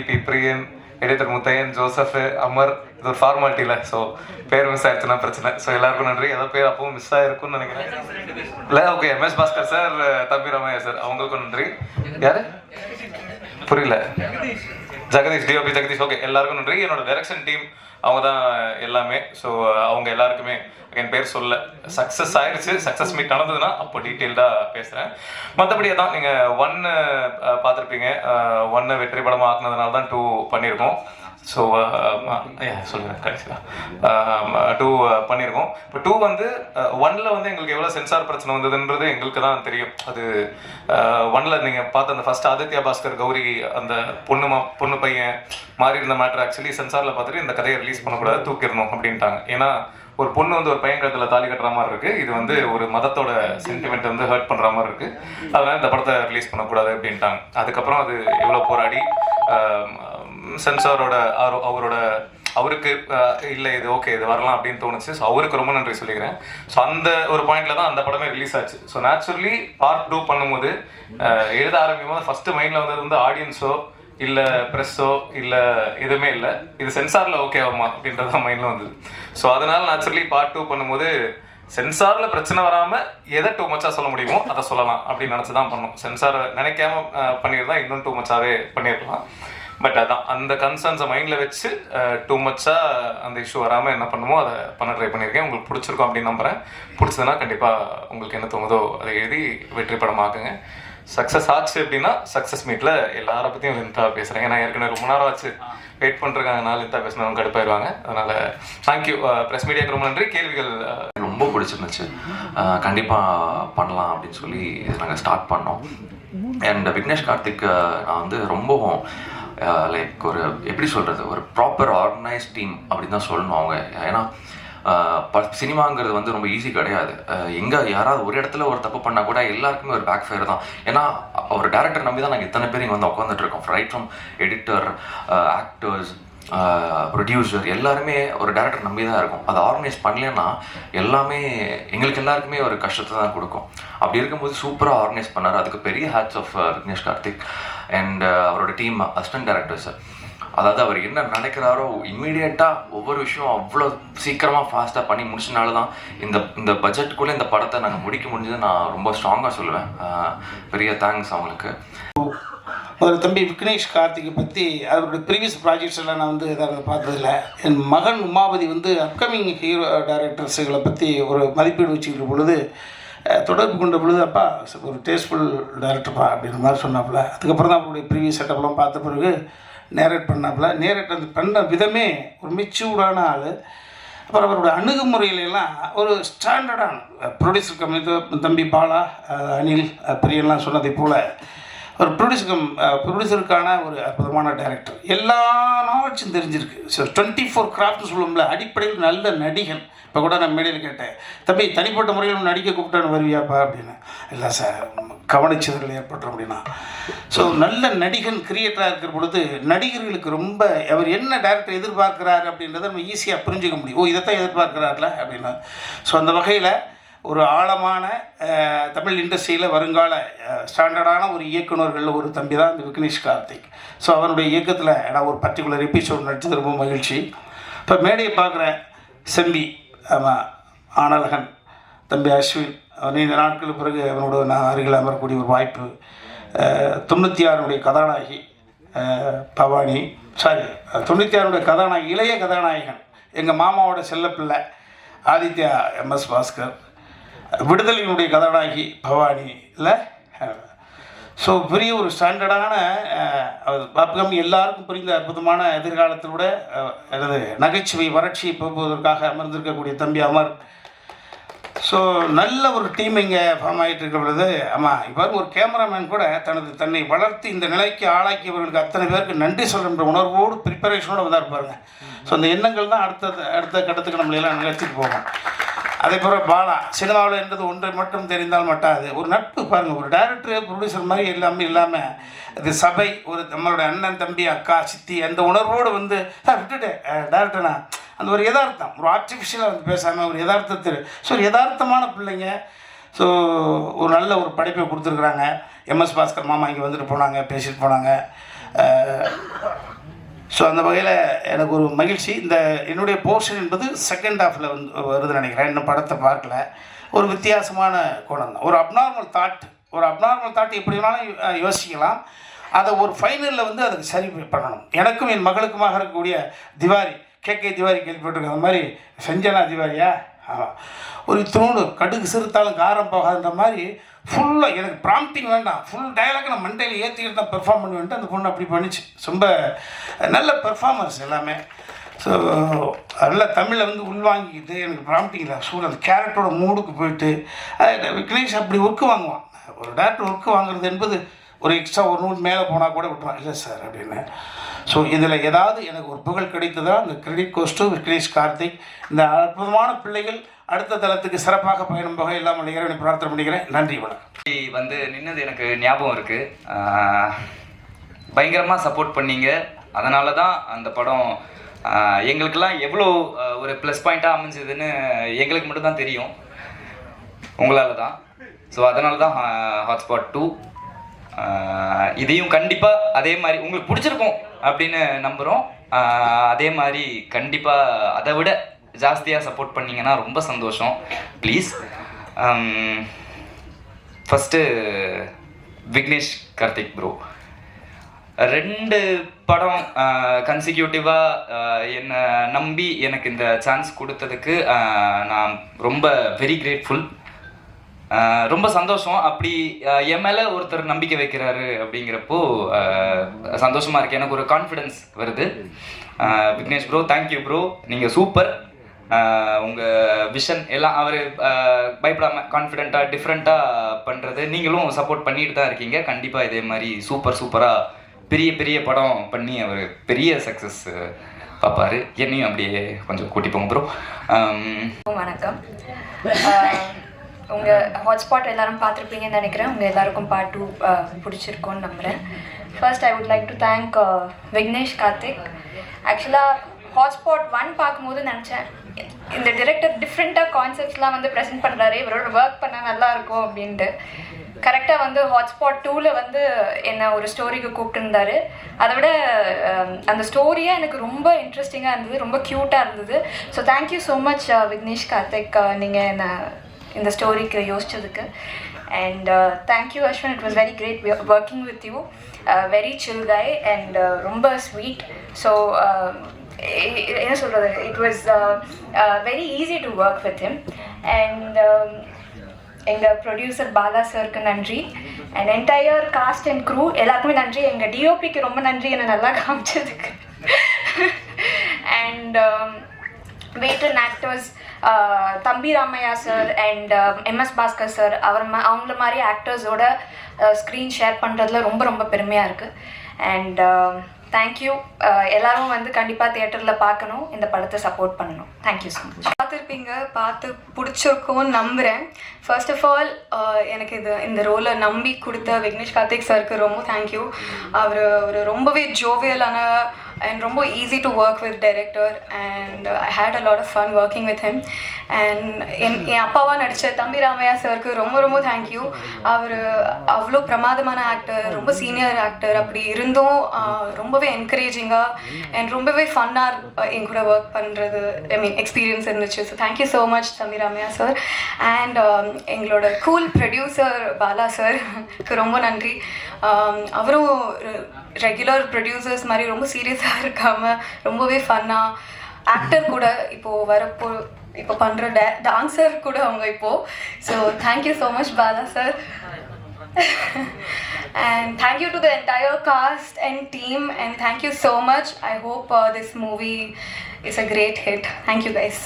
EB பிரியன் editor Muthaiyan Joseph Amar இது ஒரு ஃபார்மாலிட்டியில் so பேர் மிஸ் ஆயிடுச்சுன்னா பிரச்சனை. ஸோ எல்லாருக்கும் நன்றி. ஏதோ பேர் அப்பவும் மிஸ் ஆயிருக்கும்னு நினைக்கிறேன். இல்லை ஓகே எம்எஸ் பாஸ்கர் சார் தம்பி ரமையா சார் அவங்களுக்கும் நன்றி. யாரு? புரியல. ஜெகதீஷ் டிஓபி ஜெகதீஷ். ஓகே எல்லாருக்கும் நன்றி. என்னோட டைரக்ஷன் டீம் அவங்க தான் எல்லாமே. ஸோ அவங்க எல்லாருக்குமே என் பேர் சொல்ல சக்ஸஸ் ஆயிடுச்சு சக்ஸஸ் மீட் நடந்ததுன்னா அப்போ டீட்டெயில்டாக பேசுகிறேன் மற்றபடி அதான் நீங்கள் ஒன்று பார்த்துருப்பீங்க. ஒன்று வெற்றி படமாக ஆக்குனதுனால தான் டூ பண்ணியிருக்கோம். ஸோ uh, uh, சொல்லுங்கள் கடைசியாக um, டூ uh, பண்ணியிருக்கோம் இப்போ டூ வந்து ஒனில் வந்து எங்களுக்கு எவ்வளோ சென்சார் பிரச்சனை வந்ததுன்றது எங்களுக்கு தான் தெரியும். அது ஒனில் நீங்கள் பார்த்த அந்த ஃபஸ்ட் ஆதித்யா பாஸ்கர் கௌரி அந்த பொண்ணு மா பொண்ணு பையன் மாறி இருந்த மேட்ரு ஆக்சுவலி சென்சாரில் பார்த்துட்டு இந்த கதையை ரிலீஸ் பண்ணக்கூடாது தூக்கிடணும் அப்படின்ட்டாங்க. ஏன்னா ஒரு பொண்ணு வந்து ஒரு பையன் கழுத்தில் தாலி கட்டுற மாதிரி இருக்கு. இது வந்து ஒரு மதத்தோட சென்டிமெண்ட் வந்து ஹர்ட் பண்ணுற மாதிரி இருக்கு. அதனால இந்த படத்தை ரிலீஸ் பண்ணக்கூடாது அப்படின்ட்டாங்க. அதுக்கப்புறம் அது எவ்வளோ போராடி um, சென்சாரோட அவரோட அவருக்கு இல்லை இது ஓகே இது வரலாம் அப்படின்னு தோணுச்சு. ஸோ அவருக்கு ரொம்ப நன்றி சொல்லிக்கிறேன். ஸோ அந்த ஒரு பாயிண்ட்ல தான் அந்த படமே ரிலீஸ் ஆச்சு. ஸோ நேச்சுரலி பார்ட் டூ பண்ணும்போது எழுத ஆரம்பிக்கும் போது ஃபர்ஸ்ட் மைண்டில் வந்தது வந்து ஆடியன்ஸோ இல்லை ப்ரெஸ்ஸோ இல்லை எதுவுமே இல்லை. இது சென்சாரில் ஓகே ஆகுமா தான் மைண்டில் வந்தது. ஸோ அதனால நேச்சுரலி பார்ட் டூ பண்ணும்போது சென்சாரில் பிரச்சனை வராமல் எதை டூ மச்சா சொல்ல முடியுமோ அதை சொல்லலாம் அப்படின்னு நினச்சி தான் பண்ணோம். சென்சாரை நினைக்காம பண்ணியிருந்தால் பண்ணியிருந்தா இன்னும் டூ மச்சாவே பண்ணியிருக்கலாம். பட் அதான் அந்த கன்சர்ன்ஸை மைண்டில் வச்சு டூ மச்சாக அந்த இஷ்யூ வராமல் என்ன பண்ணுமோ அதை பண்ண ட்ரை பண்ணியிருக்கேன். உங்களுக்கு பிடிச்சிருக்கும் அப்படின்னு நம்புகிறேன் பிடிச்சதுன்னா கண்டிப்பாக உங்களுக்கு என்ன தோணுதோ அதை எழுதி வெற்றி படமாக்குங்க சக்ஸஸ் ஆச்சு அப்படின்னா சக்ஸஸ் மீட்டில் எல்லாரை பற்றியும் லென்த்தாக பேசுகிறேன் ஏன்னா ஏற்கனவே ரொம்ப நேரம் ஆச்சு. வெயிட் பண்ணுறாங்க நான் லென்த்தாக பேசினவங்க கடுப்பாயிருவாங்க. அதனால் தேங்க்யூ ப்ரெஸ் மீடியாவுக்கு ரொம்ப நன்றி. கேள்விகள் ரொம்ப பிடிச்சிருந்துச்சு. அஹ் கண்டிப்பா பண்ணலாம் அப்படின்னு சொல்லி நாங்கள் ஸ்டார்ட் பண்ணோம். அண்ட் விக்னேஷ் கார்த்திக் நான் வந்து ரொம்பவும் லைக் ஒரு எப்படி சொல்கிறது ஒரு ப்ராப்பர் ஆர்கனைஸ் டீம் அப்படின்னு தான் சொல்லணும் அவங்க. ஏன்னா ப- சினிமாங்கிறது வந்து ரொம்ப ஈஸி கிடையாது. எங்கே யாராவது ஒரு இடத்துல ஒரு தப்பு பண்ணால் கூட எல்லாருக்குமே ஒரு பேக் ஃபயர் தான். ஏன்னா ஒரு டேரக்டர் நம்பி தான் நாங்கள் இத்தனை பேர் இங்கே வந்து உட்காந்துட்டு இருக்கோம் right from editor actors producer எல்லாருமே ஒரு டேரக்டர் நம்பி தான் இருக்கும். அதை ஆர்கனைஸ் பண்ணலன்னா எல்லாமே எங்களுக்கு எல்லாருக்குமே ஒரு கஷ்டத்தை தான் கொடுக்கும். அப்படி இருக்கும்போது சூப்பராக ஆர்கனைஸ் பண்ணார். அதுக்கு பெரிய hats off Vignesh Karthik. And uh, அவரோட டீம் அசிஸ்டன்ட் டேரக்டர்ஸ் அதாவது அவர் என்ன நினைக்கிறாரோ இம்மீடியட்டாக ஒவ்வொரு விஷயம் அவ்வளோ சீக்கிரமாக ஃபாஸ்ட்டாக பண்ணி முடிச்சனால தான் இந்த இந்த பட்ஜெட்டுக்குள்ளே இந்த படத்தை நாங்கள் முடிக்க முடிஞ்சது நான் ரொம்ப ஸ்ட்ராங்காக சொல்லுவேன். பெரிய தேங்க்ஸ் அவங்களுக்கு. முதல்ல தம்பி விக்னேஷ் கார்த்திகை பற்றி அவருடைய ப்ரீவியஸ் ப்ராஜெக்ட்ஸ் எல்லாம் நான் வந்து எதாவது பார்த்ததில்ல. என் மகன் உமாபதி வந்து அப்கமிங் ஹீரோ டைரக்டர்ஸுகளை பற்றி ஒரு மதிப்பீடு வச்சுக்கிற பொழுது தொடர்பு கொண்ட பொழுது அப்பா ஒரு டேஸ்ட்ஃபுல் டேரக்டர்ப்பா அப்படின்ற மாதிரி சொன்னாப்புல. அதுக்கப்புறம் தான் அவருடைய ப்ரீவியஸ் செட்டப்லாம் பார்த்த பிறகு நேரேட் பண்ணாப்புல. நேரேட் அந்த பண்ண விதமே ஒரு மெச்சூர்டான ஆள். அப்புறம் அவரோட அணுகுமுறையிலெல்லாம் ஒரு ஸ்டாண்டர்டான ப்ரொடியூசர் கம்பெனி தம்பி பாலா அனில் பிரியன்லாம் சொன்னதை போல் ஒரு ப்ரொடியூசர் ப்ரொடியூசருக்கான ஒரு அற்புதமான டைரக்டர் எல்லா நாலேஜும் தெரிஞ்சிருக்கு. ஸோ டுவெண்ட்டி ஃபோர் கிராஃப்ட்னு சொல்லுவோம்ல அடிப்படையில் நல்ல நடிகன். இப்போ கூட நான் மேடையில் கேட்டேன் தம்பி தனிப்பட்ட முறையில் நடிக்க கூப்பிட்டான்னு வருவியாப்பா? அப்படின்னு. இல்லை சார் கவனிச்சதில் ஏற்பட்டோம் அப்படின்னா. ஸோ நல்ல நடிகன் கிரியேட்டராக இருக்கிற பொழுது நடிகர்களுக்கு ரொம்ப அவர் என்ன டேரக்டர் எதிர்பார்க்குறாரு அப்படின்றத நம்ம ஈஸியாக புரிஞ்சுக்க முடியும். ஓ இதைத்தான் எதிர்பார்க்குறாருல? அப்படின்னா. ஸோ அந்த வகையில் ஒரு ஆழமான தமிழ் இண்டஸ்ட்ரியில் வருங்கால ஸ்டாண்டர்டான ஒரு இயக்குனர்கள் ஒரு தம்பி தான் இந்த விக்னேஷ் கார்த்திக். ஸோ அவருடைய இயக்கத்தில் நான் ஒரு பர்டிகுலர் எபிசோட் நடிச்சது ரொம்ப மகிழ்ச்சி. இப்போ மேடையை பார்க்குறேன் செம்பி ஆமாம் ஆனழகன் தம்பி அஸ்வின் அவன் நீண்ட நாட்களுக்கு பிறகு அவனோட நான் அருகில் அமரக்கூடிய ஒரு வாய்ப்பு. தொண்ணூற்றி ஆறுடைய கதாநாயகி பவானி சாரி தொண்ணூற்றி ஆறுடைய கதாநாயகி இளைய கதாநாயகன் எங்கள் மாமாவோட செல்லப்பிள்ளை ஆதித்யா எம்எஸ் பாஸ்கர் விடுதலையினுடைய கதாநாயகி பவானி இல்லை ஸோ பெரிய ஒரு ஸ்டாண்டர்டான அப்கம் எல்லாருக்கும் புரிந்த அற்புதமான எதிர்காலத்தோட எனது நகைச்சுவை வறட்சியை போக்குவதற்காக அமர்ந்திருக்கக்கூடிய தம்பி அமர். ஸோ நல்ல ஒரு டீம் இங்கே ஃபார்ம் ஆகிட்டு இருக்க பொழுது ஆமாம் இவ்வாறு ஒரு கேமராமேன் கூட தனது தன்னை வளர்த்து இந்த நிலைக்கு ஆளாக்கியவர்களுக்கு அத்தனை பேருக்கு நன்றி சொல்கின்ற உணர்வோடு ப்ரிப்பரேஷனோடு வந்தார் பாருங்கள் ஸோ அந்த எண்ணங்கள் தான் அடுத்த அடுத்த கட்டத்துக்கு நம்மளையெல்லாம் நிகழ்த்திட்டு போகும். அதே போல் பாலா சினிமாவில் என்றது ஒன்றை மட்டும் தெரிந்தால் மட்டாது. ஒரு நட்பு பாருங்கள் ஒரு டைரக்டர் ப்ரொடியூசர் மாதிரி எல்லாமே இல்லாமல் இது சபை ஒரு நம்மளுடைய அண்ணன் தம்பி அக்கா சித்தி அந்த உணர்வோடு வந்து சார் விட்டுட்டேன் டேரக்டர்னா அந்த ஒரு யதார்த்தம் ஒரு ஆர்டிஃபிஷியலாக வந்து பேசாமல் ஒரு யதார்த்தத்தில். ஸோ ஒரு யதார்த்தமான பிள்ளைங்க ஸோ ஒரு நல்ல ஒரு படைப்பை கொடுத்துருக்குறாங்க. எம்எஸ் பாஸ்கர் மாமா இங்கே வந்துட்டு போனாங்க பேசிட்டு போனாங்க. ஸோ அந்த வகையில் எனக்கு ஒரு மகிழ்ச்சி. இந்த என்னுடைய போர்ஷன் என்பது செகண்ட் ஹாஃபில் வந்து வருதுன்னு நினைக்கிறேன். இன்னும் படத்தை பார்க்கல. ஒரு வித்தியாசமான கோணம் தான் ஒரு அப்நார்மல் தாட் ஒரு அப்நார்மல் தாட் எப்படி வேணாலும் யோசிக்கலாம். அதை ஒரு ஃபைனலில் வந்து அதுக்கு சரி பண்ணணும். எனக்கும் என் மகளுக்குமாக இருக்கக்கூடிய திவாரி கே கே திவாரி கேள்விப்பட்டிருக்க அந்த மாதிரி செஞ்சனா திவாரியா? ஆமாம் ஒரு தூணு கடுகு சிறுத்தாலும் காரம் போகாதுன்ற மாதிரி ஃபுல்லாக எனக்கு ப்ராம்ப்டிங் வேண்டாம். ஃபுல் டைலாக் நான் மண்டையில் ஏற்றிக்கிட்டு தான் பெர்ஃபார்ம் பண்ணுவேன்ட்டு அந்த பொண்ணு அப்படி பண்ணிச்சு. ரொம்ப நல்ல பெர்ஃபார்மன்ஸ் எல்லாமே. ஸோ நல்ல தமிழை வந்து உள்வாங்கிக்கிட்டு எனக்கு ப்ராம்ப்டிங் தான் சூழல் அந்த கேரக்டரோட மூடுக்கு போயிட்டு அது விக்னேஷ் அப்படி ஒர்க்கு வாங்குவான். ஒரு டேரக்டர் ஒர்க்கு வாங்குறது என்பது ஒரு எக்ஸ்ட்ரா ஒரு நூல் மேலே போனால் கூட விட்டுருவான். இல்லை சார் அப்படின்னு. ஸோ இதில் ஏதாவது எனக்கு ஒரு புகழ் கிடைத்ததா? அந்த கிரெடிட் கோஸ்ட்டு விக்னேஷ் கார்த்திக். இந்த அற்புதமான பிள்ளைகள் அடுத்த தளத்துக்கு சிறப்பாக பயணம் போக எல்லாம் இறைவனை பிரார்த்தனை பண்ணிக்கிறேன். நன்றி வணக்கம். வந்து நின்னது எனக்கு ஞாபகம் இருக்கு. பயங்கரமாக சப்போர்ட் பண்ணீங்க. அதனால தான் அந்த படம் எங்களுக்கெல்லாம் எவ்வளோ ஒரு ப்ளஸ் பாயிண்ட்டாக அமைஞ்சதுன்னு எங்களுக்கு மட்டும்தான் தெரியும். உங்களால் தான் ஸோ அதனால தான் ஹாட்ஸ்பாட் டூ இதையும் கண்டிப்பாக அதே மாதிரி உங்களுக்கு பிடிச்சிருக்கும் அப்படின்னு நம்புகிறோம் அதே மாதிரி கண்டிப்பாக அதை விட ஜாஸ்தியாக சப்போர்ட் பண்ணிங்கன்னா ரொம்ப சந்தோஷம். Please first um, Vignesh Karthik bro ரெண்டு படம் uh, கன்சிக்யூட்டிவாக uh, என்னை நம்பி எனக்கு இந்த சான்ஸ் கொடுத்ததுக்கு uh, நான் ரொம்ப வெரி கிரேட்ஃபுல் ரொம்ப சந்தோஷம். அப்படி என் மேலே ஒருத்தர் நம்பிக்கை வைக்கிறாரு அப்படிங்கிறப்போ சந்தோஷமாக இருக்குது இருக்கு. எனக்கு ஒரு கான்ஃபிடென்ஸ் வருது. Vignesh bro thank you bro நீங்கள் சூப்பர் உங்கள் விஷன் எல்லாம் அவர் பயப்படாமல் கான்ஃபிடெண்ட்டாக டிஃப்ரெண்ட்டாக பண்ணுறது நீங்களும் சப்போர்ட் பண்ணிட்டு தான் இருக்கீங்க. கண்டிப்பாக இதே மாதிரி சூப்பர் சூப்பராக பெரிய பெரிய படம் பண்ணி அவர் பெரிய சக்ஸஸ் பார்ப்பாரு என்னையும் அப்படியே கொஞ்சம் கூட்டி போங்க ப்ரோ வணக்கம். உங்கள் ஹாட்ஸ்பாட் எல்லாரும் பார்த்துருப்பீங்கன்னு நினைக்கிறேன். உங்கள் எல்லாருக்கும் பார்ட் டூ பிடிச்சிருக்கோன்னு நம்புகிறேன் first I would like to thank Vignesh Karthik. ஆக்சுவலாக ஹாட்ஸ்பாட் ஒன் பார்க்கும்போது நினச்சேன் இந்த டிரெக்டர் டிஃப்ரெண்ட்டாக கான்செப்ட்ஸ்லாம் வந்து ப்ரெசென்ட் பண்ணுறாரு இவரோட ஒர்க் பண்ணால் நல்லா இருக்கும் அப்படின்ட்டு. கரெக்டாக வந்து ஹாட்ஸ்பாட் டூவில் வந்து என்னை ஒரு ஸ்டோரிக்கு கூப்பிட்டுருந்தாரு. அதை விட அந்த ஸ்டோரியே எனக்கு ரொம்ப இன்ட்ரெஸ்டிங்காக இருந்தது. ரொம்ப க்யூட்டாக இருந்தது. So thank you so much Vignesh Karthik uh, நீங்கள் என்னை இந்த ஸ்டோரிக்கு யோசிச்சதுக்கு. And thank you Ashwin it was very great working with you very chill guy and ரொம்ப ஸ்வீட் ஸோ uh, என்ன சொல்கிறது it was very easy to work with him and எங்கள் producer Bala சருக்கு நன்றி. And entire cast and crew எல்லாருக்குமே நன்றி. எங்கள் டிஓபிக்கு ரொம்ப நன்றி. என்னை நல்லா காமிச்சதுக்கு. And veteran actors Thambi Ramaiah sir and MS Bhaskar sir அவர் அவங்கள மாதிரி ஆக்டர்ஸோட ஸ்க்ரீன் ஷேர் பண்ணுறதுல ரொம்ப ரொம்ப பெருமையாக இருக்குது அண்ட் தேங்க்யூ uh, எல்லாரும் வந்து கண்டிப்பாக தியேட்டரில் பார்க்கணும். இந்த படத்தை சப்போர்ட் பண்ணணும். தேங்க்யூ ஸோ மச் பார்த்துருப்பீங்க. பார்த்து பிடிச்சிருக்கும்னு நம்புகிறேன் ஃபர்ஸ்ட் ஆஃப் ஆல் uh, எனக்கு இது இந்த ரோலை நம்பி கொடுத்த விக்னேஷ் கார்த்திக் சாருக்கு ரொம்ப தேங்க்யூ அவர் ஒரு ரொம்பவே ஜோவியலான அண்ட் ரொம்ப easy to work with director and I had a lot of fun working with him and என் என் அப்பாவாக நடித்த தம்பி ராமையா சாருக்கு ரொம்ப ரொம்ப தேங்க்யூ அவர் அவ்வளோ பிரமாதமான ஆக்டர் ரொம்ப சீனியர் ஆக்டர் அப்படி இருந்தும் ரொம்பவே என்கரேஜிங்காக அண்ட் ரொம்பவே ஃபன்னாக என் கூட ஒர்க் பண்ணுறது ஐ மீன் எக்ஸ்பீரியன்ஸ் இருந்துச்சு. So thank you so much Thambi Ramaiah sir and எங்களோட கூல் ப்ரொடியூசர் பாலா சார்க்கு ரொம்ப நன்றி. அவரும் ரெகுலர் ப்ரொடியூசர்ஸ் மாதிரி ரொம்ப சீரியஸாக இருக்காமல் ரொம்பவே ஃபன்னாக ஆக்டர் கூட இப்போது வரப்போ இப்போ பண்ணுற டே டான்சர் கூட அவங்க இப்போது so thank you so much Bala sir and thank you to the entire cast and team and thank you so much i hope uh, this movie is a great hit thank you guys